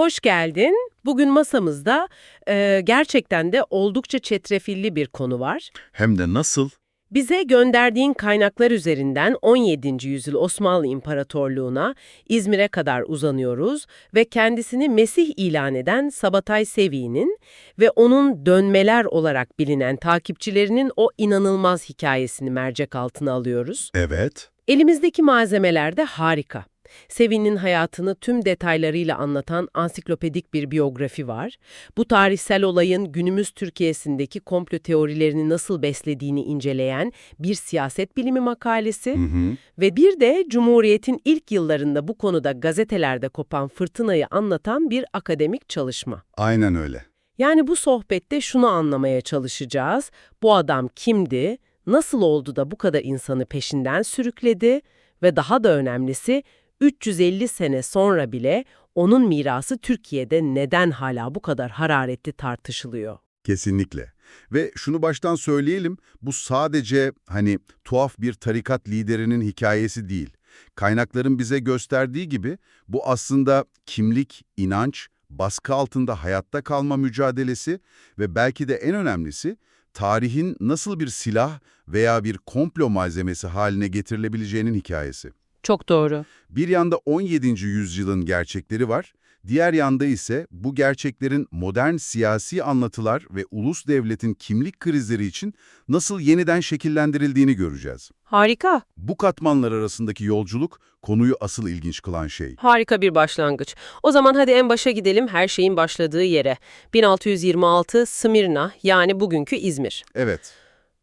Hoş geldin. Bugün masamızda e, gerçekten de oldukça çetrefilli bir konu var. Hem de nasıl? Bize gönderdiğin kaynaklar üzerinden 17. yüzyıl Osmanlı İmparatorluğu'na, İzmir'e kadar uzanıyoruz ve kendisini Mesih ilan eden Sabatay Sevi'nin ve onun dönmeler olarak bilinen takipçilerinin o inanılmaz hikayesini mercek altına alıyoruz. Evet. Elimizdeki malzemeler de harika. Sevin'in hayatını tüm detaylarıyla anlatan ansiklopedik bir biyografi var. Bu tarihsel olayın günümüz Türkiye'sindeki komplo teorilerini nasıl beslediğini inceleyen bir siyaset bilimi makalesi Hı hı. ve bir de Cumhuriyet'in ilk yıllarında bu konuda gazetelerde kopan fırtınayı anlatan bir akademik çalışma. Aynen öyle. Yani bu sohbette şunu anlamaya çalışacağız. Bu adam kimdi? Nasıl oldu da bu kadar insanı peşinden sürükledi? Ve daha da önemlisi 350 sene sonra bile onun mirası Türkiye'de neden hala bu kadar hararetli tartışılıyor? Kesinlikle. Ve şunu baştan söyleyelim, bu sadece hani tuhaf bir tarikat liderinin hikayesi değil. Kaynakların bize gösterdiği gibi bu aslında kimlik, inanç, baskı altında hayatta kalma mücadelesi ve belki de en önemlisi tarihin nasıl bir silah veya bir komplo malzemesi haline getirilebileceğinin hikayesi. Çok doğru. Bir yanda 17. yüzyılın gerçekleri var, diğer yanda ise bu gerçeklerin modern siyasi anlatılar ve ulus devletin kimlik krizleri için nasıl yeniden şekillendirildiğini göreceğiz. Harika. Bu katmanlar arasındaki yolculuk konuyu asıl ilginç kılan şey. Harika bir başlangıç. O zaman hadi en başa gidelim her şeyin başladığı yere. 1626 Smyrna yani bugünkü İzmir. Evet,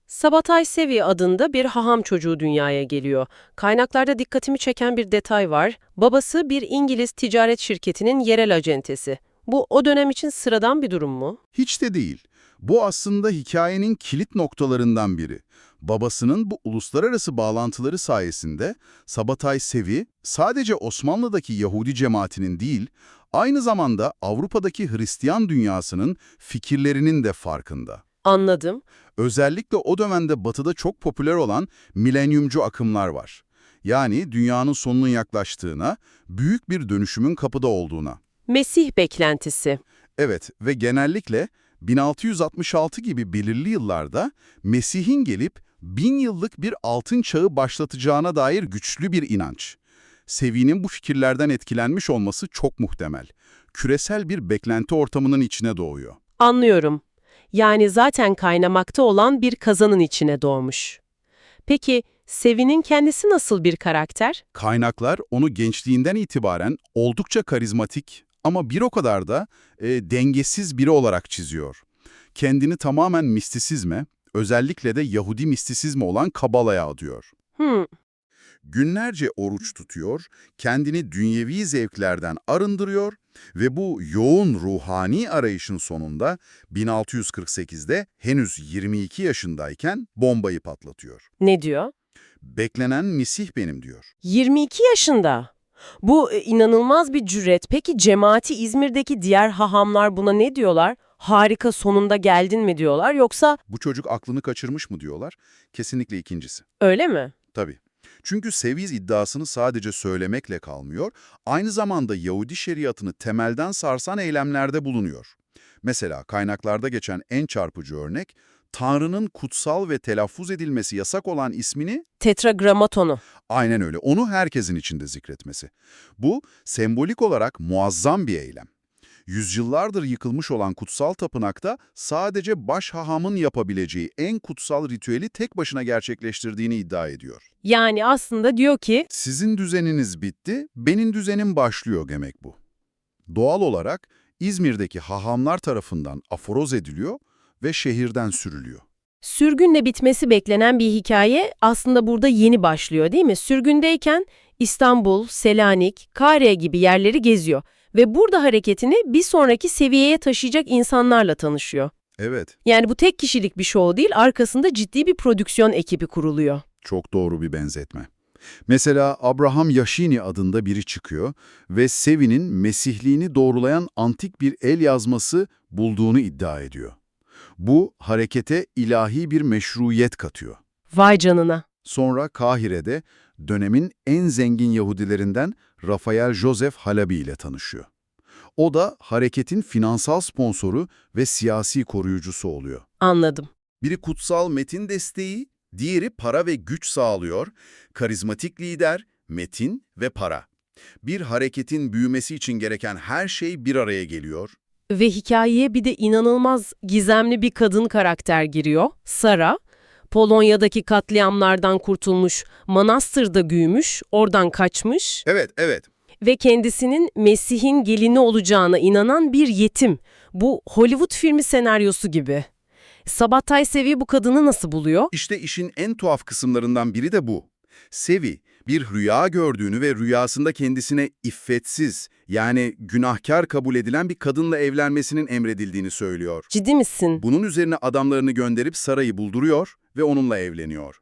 Sabatay Sevi adında bir haham çocuğu dünyaya geliyor. Kaynaklarda dikkatimi çeken bir detay var. Babası bir İngiliz ticaret şirketinin yerel acentesi. Bu o dönem için sıradan bir durum mu? hiç de değil. Bu aslında hikayenin kilit noktalarından biri. Babasının bu uluslararası bağlantıları sayesinde Sabatay Sevi sadece Osmanlı'daki Yahudi cemaatinin değil, aynı zamanda Avrupa'daki Hristiyan dünyasının fikirlerinin de farkında. Anladım. Özellikle o dönemde batıda çok popüler olan milenyumcu akımlar var. Yani dünyanın sonunun yaklaştığına, büyük bir dönüşümün kapıda olduğuna. Mesih beklentisi. Evet ve genellikle 1666 gibi belirli yıllarda Mesih'in gelip bin yıllık bir altın çağı başlatacağına dair güçlü bir inanç. Sevi'nin bu fikirlerden etkilenmiş olması çok muhtemel. Küresel bir beklenti ortamının içine doğuyor. Anlıyorum. Yani zaten kaynamakta olan bir kazanın içine doğmuş. Peki Sevi'nin kendisi nasıl bir karakter? Kaynaklar onu gençliğinden itibaren oldukça karizmatik ama bir o kadar da e, dengesiz biri olarak çiziyor. Kendini tamamen mistisizme, özellikle de Yahudi mistisizme olan Kabala'ya adıyor. Hmm, Günlerce oruç tutuyor, kendini dünyevi zevklerden arındırıyor ve bu yoğun ruhani arayışın sonunda 1648'de henüz 22 yaşındayken bombayı patlatıyor. ne diyor? Beklenen Mesih benim diyor. 22 yaşında. Bu e, inanılmaz bir cüret. Peki cemaati İzmir'deki diğer hahamlar buna ne diyorlar? Harika sonunda geldin mi diyorlar yoksa Bu çocuk aklını kaçırmış mı diyorlar? Kesinlikle ikincisi. öyle mi? Tabii. Çünkü Seviz iddiasını sadece söylemekle kalmıyor, aynı zamanda Yahudi şeriatını temelden sarsan eylemlerde bulunuyor. Mesela kaynaklarda geçen en çarpıcı örnek, Tanrı'nın kutsal ve telaffuz edilmesi yasak olan ismini Tetragramatonu. aynen öyle, onu herkesin içinde zikretmesi. Bu, sembolik olarak muazzam bir eylem. Yüzyıllardır yıkılmış olan kutsal tapınakta sadece baş hahamın yapabileceği en kutsal ritüeli tek başına gerçekleştirdiğini iddia ediyor. Yani aslında diyor ki Sizin düzeniniz bitti, benim düzenim başlıyor demek bu. Doğal olarak İzmir'deki hahamlar tarafından aforoz ediliyor ve şehirden sürülüyor. sürgünle bitmesi beklenen bir hikaye aslında burada yeni başlıyor değil mi? Sürgündeyken İstanbul, Selanik, Kare gibi yerleri geziyor ve burada hareketini bir sonraki seviyeye taşıyacak insanlarla tanışıyor. Evet, Yani bu tek kişilik bir show değil, arkasında ciddi bir prodüksiyon ekibi kuruluyor. çok doğru bir benzetme. Mesela Abraham Yashini adında biri çıkıyor ve Sevi'nin Mesihliğini doğrulayan antik bir el yazması bulduğunu iddia ediyor. Bu, harekete ilahi bir meşruiyet katıyor. Vay canına. Sonra Kahire'de dönemin en zengin Yahudilerinden Rafael Joseph Halabi ile tanışıyor. O da hareketin finansal sponsoru ve siyasi koruyucusu oluyor. Anladım. Biri kutsal metin desteği, diğeri para ve güç sağlıyor. Karizmatik lider, metin ve para. Bir hareketin büyümesi için gereken her şey bir araya geliyor. Ve hikayeye bir de inanılmaz gizemli bir kadın karakter giriyor. Sara. Polonya'daki katliamlardan kurtulmuş, manastırda büyümüş, oradan kaçmış Evet, evet. ve kendisinin Mesih'in gelini olacağına inanan bir yetim. Bu Hollywood filmi senaryosu gibi. Sabatay Sevi bu kadını nasıl buluyor? İşte işin en tuhaf kısımlarından biri de bu. Sevi, bir rüya gördüğünü ve rüyasında kendisine iffetsiz, yani günahkar kabul edilen bir kadınla evlenmesinin emredildiğini söylüyor. Ciddi misin? Bunun üzerine adamlarını gönderip Sara'yı bulduruyor ve onunla evleniyor.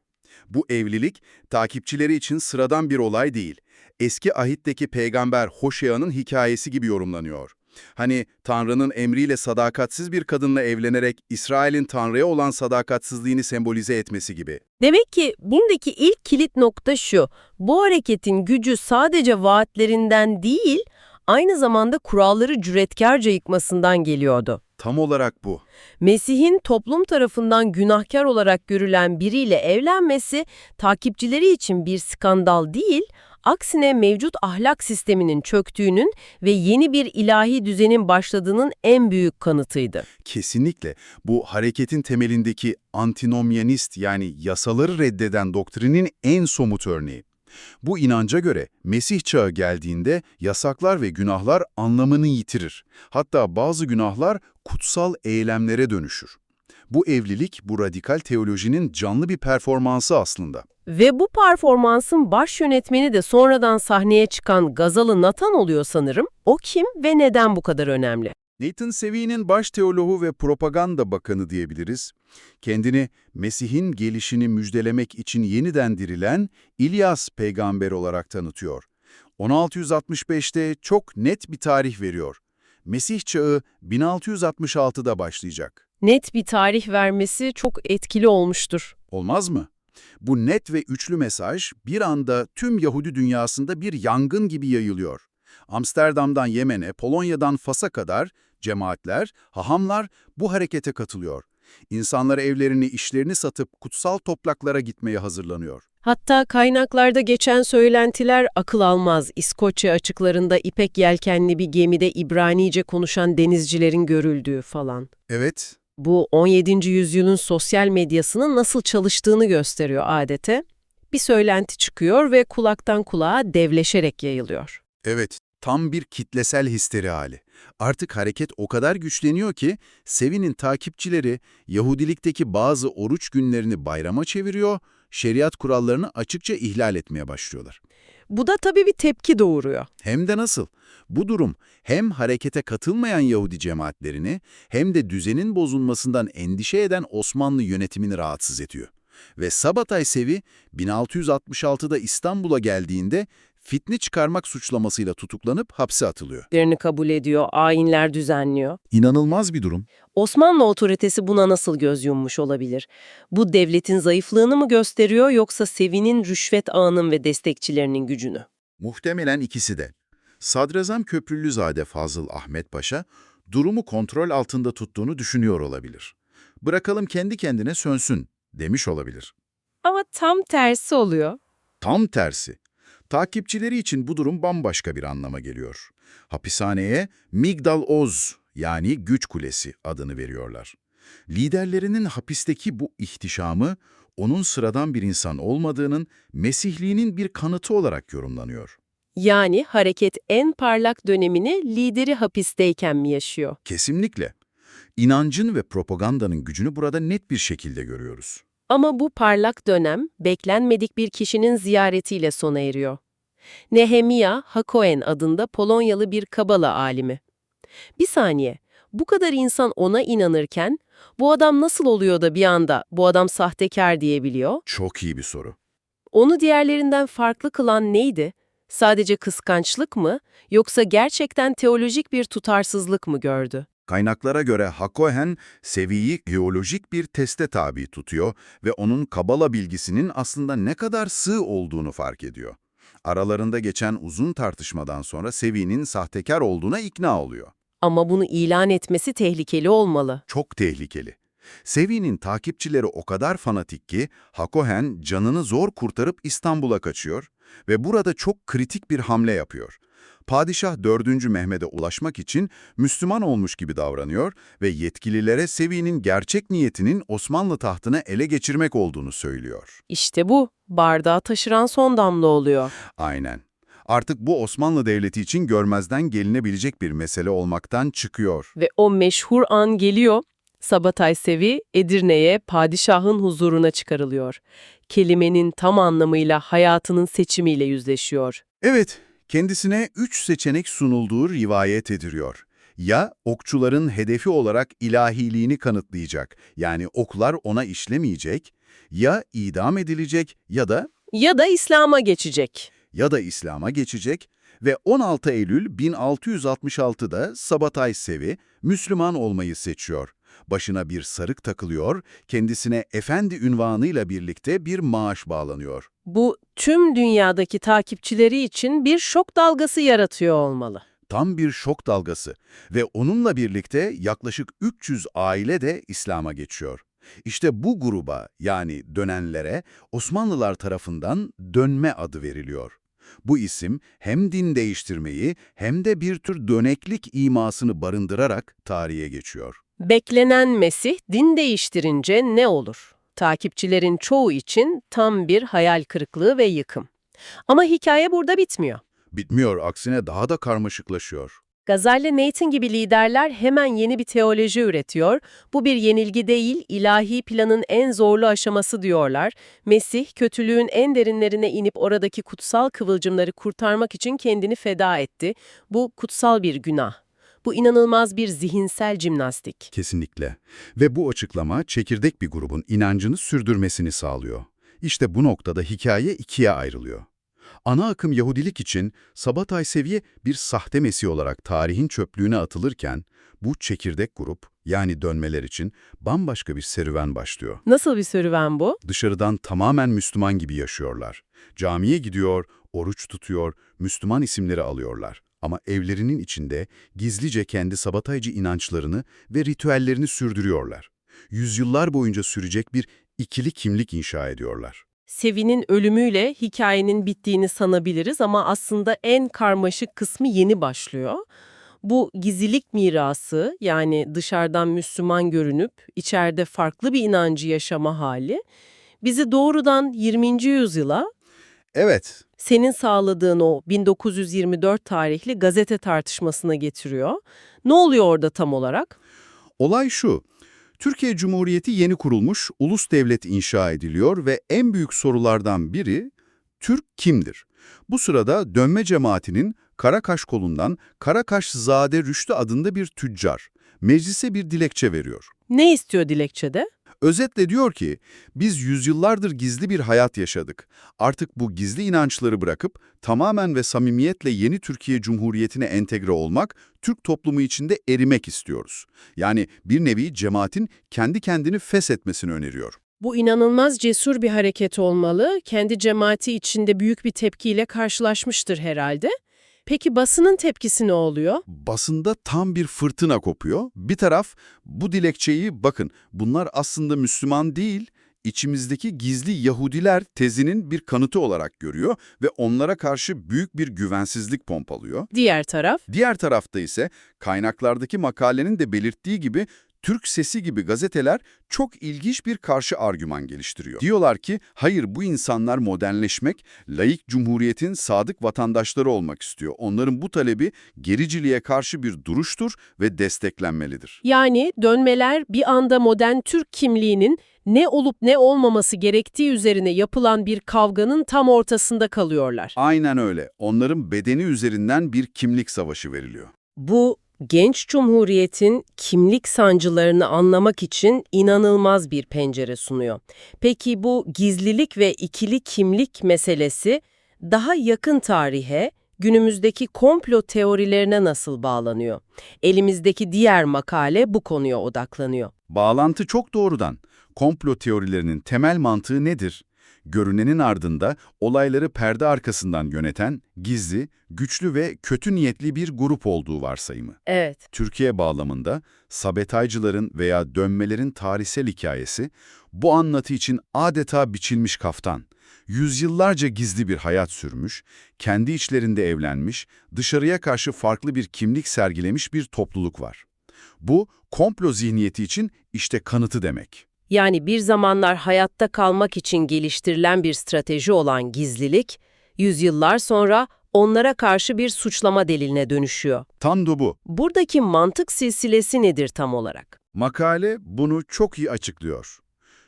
Bu evlilik, takipçileri için sıradan bir olay değil. Eski ahitteki peygamber Hoşea'nın hikayesi gibi yorumlanıyor. Hani Tanrı'nın emriyle sadakatsiz bir kadınla evlenerek İsrail'in Tanrı'ya olan sadakatsizliğini sembolize etmesi gibi. Demek ki buradaki ilk kilit nokta şu. Bu hareketin gücü sadece vaatlerinden değil, aynı zamanda kuralları cüretkarca yıkmasından geliyordu. Tam olarak bu. Mesih'in toplum tarafından günahkar olarak görülen biriyle evlenmesi takipçileri için bir skandal değil, aksine mevcut ahlak sisteminin çöktüğünün ve yeni bir ilahi düzenin başladığının en büyük kanıtıydı. Kesinlikle bu hareketin temelindeki antinomyanist yani yasaları reddeden doktrinin en somut örneği. Bu inanca göre Mesih çağı geldiğinde yasaklar ve günahlar anlamını yitirir. Hatta bazı günahlar kutsal eylemlere dönüşür. Bu evlilik bu radikal teolojinin canlı bir performansı aslında. Ve bu performansın baş yönetmeni de sonradan sahneye çıkan Gazalı Nathan oluyor sanırım. O kim ve neden bu kadar önemli? Nathan Sevi'nin baş teoloğu ve propaganda bakanı diyebiliriz. Kendini Mesih'in gelişini müjdelemek için yeniden dirilen İlyas peygamber olarak tanıtıyor. 1665'te çok net bir tarih veriyor. Mesih çağı 1666'da başlayacak. Net bir tarih vermesi çok etkili olmuştur. Olmaz mı? Bu net ve üçlü mesaj bir anda tüm Yahudi dünyasında bir yangın gibi yayılıyor. Amsterdam'dan Yemen'e, Polonya'dan Fas'a kadar cemaatler, hahamlar bu harekete katılıyor. İnsanlar evlerini, işlerini satıp kutsal topraklara gitmeye hazırlanıyor. Hatta kaynaklarda geçen söylentiler akıl almaz. İskoçya açıklarında ipek yelkenli bir gemide İbranice konuşan denizcilerin görüldüğü falan. Evet, Bu 17. yüzyılın sosyal medyasının nasıl çalıştığını gösteriyor adete. Bir söylenti çıkıyor ve kulaktan kulağa devleşerek yayılıyor. evet. Tam bir kitlesel histeri hali. Artık hareket o kadar güçleniyor ki Sevi'nin takipçileri Yahudilikteki bazı oruç günlerini bayrama çeviriyor, şeriat kurallarını açıkça ihlal etmeye başlıyorlar. Bu da tabii bir tepki doğuruyor. Hem de nasıl? Bu durum hem harekete katılmayan Yahudi cemaatlerini hem de düzenin bozulmasından endişe eden Osmanlı yönetimini rahatsız ediyor. Ve Sabatay Sevi 1666'da İstanbul'a geldiğinde fitne çıkarmak suçlamasıyla tutuklanıp hapse atılıyor. Yerini kabul ediyor, ayinler düzenliyor. İnanılmaz bir durum. Osmanlı otoritesi buna nasıl göz yummuş olabilir? Bu devletin zayıflığını mı gösteriyor yoksa Sevi'nin rüşvet ağının ve destekçilerinin gücünü? Muhtemelen ikisi de. Sadrazam Köprülüzade Fazıl Ahmet Paşa durumu kontrol altında tuttuğunu düşünüyor olabilir. Bırakalım kendi kendine sönsün demiş olabilir. Ama tam tersi oluyor. Tam tersi. Takipçileri için bu durum bambaşka bir anlama geliyor. Hapishaneye Migdal Oz yani Güç Kulesi adını veriyorlar. Liderlerinin hapisteki bu ihtişamı onun sıradan bir insan olmadığının Mesihliğinin bir kanıtı olarak yorumlanıyor. Yani hareket en parlak dönemini lideri hapisteyken mi yaşıyor? Kesinlikle. İnancın ve propagandanın gücünü burada net bir şekilde görüyoruz. Ama bu parlak dönem beklenmedik bir kişinin ziyaretiyle sona eriyor. Nehemia Hakoen adında Polonyalı bir kabala alimi. Bir saniye, bu kadar insan ona inanırken bu adam nasıl oluyor da bir anda bu adam sahtekar diyebiliyor? Çok iyi bir soru. Onu diğerlerinden farklı kılan neydi? Sadece kıskançlık mı yoksa gerçekten teolojik bir tutarsızlık mı gördü? Kaynaklara göre Hakohen, Sevi'yi geolojik bir teste tabi tutuyor ve onun Kabala bilgisinin aslında ne kadar sığ olduğunu fark ediyor. Aralarında geçen uzun tartışmadan sonra Sevi'nin sahtekar olduğuna ikna oluyor. Ama bunu ilan etmesi tehlikeli olmalı. Çok tehlikeli. Sevi'nin takipçileri o kadar fanatik ki Hakohen canını zor kurtarıp İstanbul'a kaçıyor ve burada çok kritik bir hamle yapıyor. Padişah 4. Mehmet'e ulaşmak için Müslüman olmuş gibi davranıyor ve yetkililere Sevi'nin gerçek niyetinin Osmanlı tahtını ele geçirmek olduğunu söylüyor. İşte bu, bardağı taşıran son damla oluyor. Aynen. Artık bu Osmanlı Devleti için görmezden gelinebilecek bir mesele olmaktan çıkıyor. Ve o meşhur an geliyor. Sabatay Sevi, Edirne'ye padişahın huzuruna çıkarılıyor. Kelimenin tam anlamıyla hayatının seçimiyle yüzleşiyor. Evet, kendisine üç seçenek sunulduğu rivayet ediliyor. Ya okçuların hedefi olarak ilahiliğini kanıtlayacak, yani oklar ona işlemeyecek, ya idam edilecek ya da Ya da İslam'a geçecek. ya da İslam'a geçecek ve 16 Eylül 1666'da Sabatay Sevi Müslüman olmayı seçiyor. Başına bir sarık takılıyor, kendisine efendi ünvanıyla birlikte bir maaş bağlanıyor. Bu tüm dünyadaki takipçileri için bir şok dalgası yaratıyor olmalı. Tam bir şok dalgası ve onunla birlikte yaklaşık 300 aile de İslam'a geçiyor. İşte bu gruba yani dönenlere Osmanlılar tarafından dönme adı veriliyor. Bu isim hem din değiştirmeyi hem de bir tür döneklik imasını barındırarak tarihe geçiyor. Beklenen Mesih din değiştirince ne olur? Takipçilerin çoğu için tam bir hayal kırıklığı ve yıkım. Ama hikaye burada bitmiyor. Bitmiyor, aksine daha da karmaşıklaşıyor. Gazelle Nathan gibi liderler hemen yeni bir teoloji üretiyor. Bu bir yenilgi değil, ilahi planın en zorlu aşaması diyorlar. Mesih, kötülüğün en derinlerine inip oradaki kutsal kıvılcımları kurtarmak için kendini feda etti. Bu kutsal bir günah. Bu inanılmaz bir zihinsel jimnastik. Kesinlikle. Ve bu açıklama çekirdek bir grubun inancını sürdürmesini sağlıyor. İşte bu noktada hikaye ikiye ayrılıyor. Ana akım Yahudilik için Sabatay Seviye bir sahte mesih olarak tarihin çöplüğüne atılırken, bu çekirdek grup, yani dönmeler için bambaşka bir serüven başlıyor. Nasıl bir serüven bu? Dışarıdan tamamen Müslüman gibi yaşıyorlar. Camiye gidiyor, oruç tutuyor, Müslüman isimleri alıyorlar. Ama evlerinin içinde gizlice kendi sabataycı inançlarını ve ritüellerini sürdürüyorlar. Yüzyıllar boyunca sürecek bir ikili kimlik inşa ediyorlar. Sevi'nin ölümüyle hikayenin bittiğini sanabiliriz ama aslında en karmaşık kısmı yeni başlıyor. Bu gizlilik mirası yani dışarıdan Müslüman görünüp içeride farklı bir inancı yaşama hali bizi doğrudan 20. yüzyıla Evet, senin sağladığın o 1924 tarihli gazete tartışmasına getiriyor. Ne oluyor orada tam olarak? olay şu. Türkiye Cumhuriyeti yeni kurulmuş, ulus devlet inşa ediliyor ve en büyük sorulardan biri, Türk kimdir? Bu sırada dönme cemaatinin Karakaş kolundan Karakaşzade Rüştü adında bir tüccar, meclise bir dilekçe veriyor. Ne istiyor dilekçede? Özetle diyor ki, biz yüzyıllardır gizli bir hayat yaşadık. Artık bu gizli inançları bırakıp tamamen ve samimiyetle yeni Türkiye Cumhuriyeti'ne entegre olmak, Türk toplumu içinde erimek istiyoruz. Yani bir nevi cemaatin kendi kendini feshetmesini öneriyor. Bu inanılmaz cesur bir hareket olmalı. Kendi cemaati içinde büyük bir tepkiyle karşılaşmıştır herhalde. Peki basının tepkisi ne oluyor? Basında tam bir fırtına kopuyor. Bir taraf bu dilekçeyi bakın bunlar aslında Müslüman değil, içimizdeki gizli Yahudiler tezinin bir kanıtı olarak görüyor ve onlara karşı büyük bir güvensizlik pompalıyor. Diğer taraf, Diğer tarafta ise kaynaklardaki makalenin de belirttiği gibi Türk Sesi gibi gazeteler çok ilginç bir karşı argüman geliştiriyor. Diyorlar ki hayır bu insanlar modernleşmek, laik cumhuriyetin sadık vatandaşları olmak istiyor. Onların bu talebi gericiliğe karşı bir duruştur ve desteklenmelidir. yani dönmeler bir anda modern Türk kimliğinin ne olup ne olmaması gerektiği üzerine yapılan bir kavganın tam ortasında kalıyorlar. Aynen öyle. Onların bedeni üzerinden bir kimlik savaşı veriliyor. Bu genç cumhuriyetin kimlik sancılarını anlamak için inanılmaz bir pencere sunuyor. Peki bu gizlilik ve ikili kimlik meselesi daha yakın tarihe, günümüzdeki komplo teorilerine nasıl bağlanıyor? Elimizdeki diğer makale bu konuya odaklanıyor. Bağlantı çok doğrudan. Komplo teorilerinin temel mantığı nedir? Görünenin ardında olayları perde arkasından yöneten, gizli, güçlü ve kötü niyetli bir grup olduğu varsayımı. Evet. Türkiye bağlamında sabetaycıların veya dönmelerin tarihsel hikayesi bu anlatı için adeta biçilmiş kaftan. Yüzyıllarca gizli bir hayat sürmüş, kendi içlerinde evlenmiş, dışarıya karşı farklı bir kimlik sergilemiş bir topluluk var. Bu, komplo zihniyeti için işte kanıtı demek. Yani bir zamanlar hayatta kalmak için geliştirilen bir strateji olan gizlilik, yüzyıllar sonra onlara karşı bir suçlama deliline dönüşüyor. Tam da bu. Buradaki mantık silsilesi nedir tam olarak? Makale bunu çok iyi açıklıyor.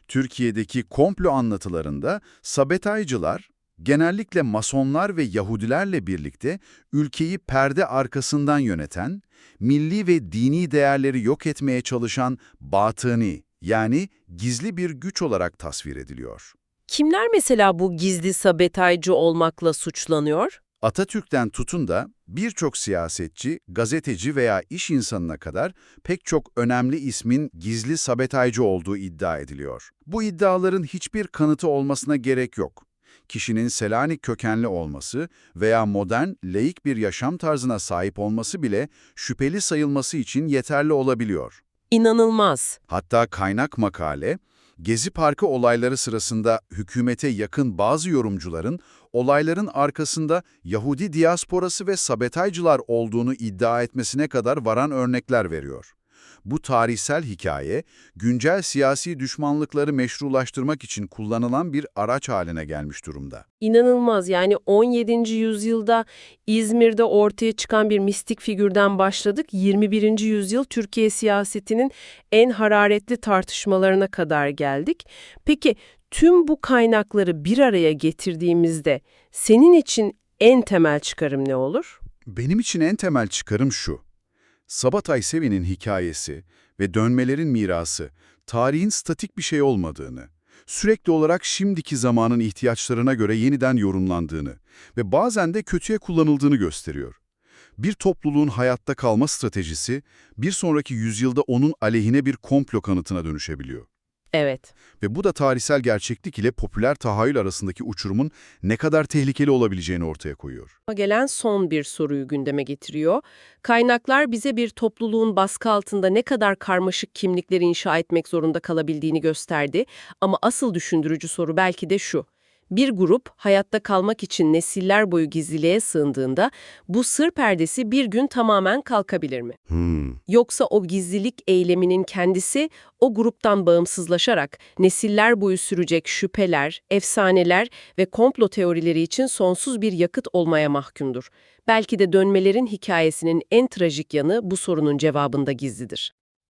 Türkiye'deki komplo anlatılarında sabetaycılar, genellikle masonlar ve Yahudilerle birlikte ülkeyi perde arkasından yöneten, milli ve dini değerleri yok etmeye çalışan batıni yani gizli bir güç olarak tasvir ediliyor. Kimler mesela bu gizli sabetaycı olmakla suçlanıyor? Atatürk'ten tutun da birçok siyasetçi, gazeteci veya iş insanına kadar pek çok önemli ismin gizli sabetaycı olduğu iddia ediliyor. Bu iddiaların hiçbir kanıtı olmasına gerek yok. Kişinin Selanik kökenli olması veya modern, laik bir yaşam tarzına sahip olması bile şüpheli sayılması için yeterli olabiliyor. İnanılmaz. Hatta kaynak makale, Gezi Parkı olayları sırasında hükümete yakın bazı yorumcuların olayların arkasında Yahudi diasporası ve sabetaycılar olduğunu iddia etmesine kadar varan örnekler veriyor. Bu tarihsel hikaye, güncel siyasi düşmanlıkları meşrulaştırmak için kullanılan bir araç haline gelmiş durumda. İnanılmaz yani 17. yüzyılda İzmir'de ortaya çıkan bir mistik figürden başladık. 21. yüzyıl Türkiye siyasetinin en hararetli tartışmalarına kadar geldik. Peki tüm bu kaynakları bir araya getirdiğimizde senin için en temel çıkarım ne olur? Benim için en temel çıkarım şu. Sabatay Sevi'nin hikayesi ve dönmelerin mirası, tarihin statik bir şey olmadığını, sürekli olarak şimdiki zamanın ihtiyaçlarına göre yeniden yorumlandığını ve bazen de kötüye kullanıldığını gösteriyor. Bir topluluğun hayatta kalma stratejisi, bir sonraki yüzyılda onun aleyhine bir komplo kanıtına dönüşebiliyor. Evet. Ve bu da tarihsel gerçeklik ile popüler tahayyül arasındaki uçurumun ne kadar tehlikeli olabileceğini ortaya koyuyor. Gelen son bir soruyu gündeme getiriyor. Kaynaklar bize bir topluluğun baskı altında ne kadar karmaşık kimlikleri inşa etmek zorunda kalabildiğini gösterdi. Ama asıl düşündürücü soru belki de şu. Bir grup hayatta kalmak için nesiller boyu gizliliğe sığındığında bu sır perdesi bir gün tamamen kalkabilir mi? Hmm. Yoksa o gizlilik eyleminin kendisi o gruptan bağımsızlaşarak nesiller boyu sürecek şüpheler, efsaneler ve komplo teorileri için sonsuz bir yakıt olmaya mahkumdur. Belki de dönmelerin hikayesinin en trajik yanı bu sorunun cevabında gizlidir.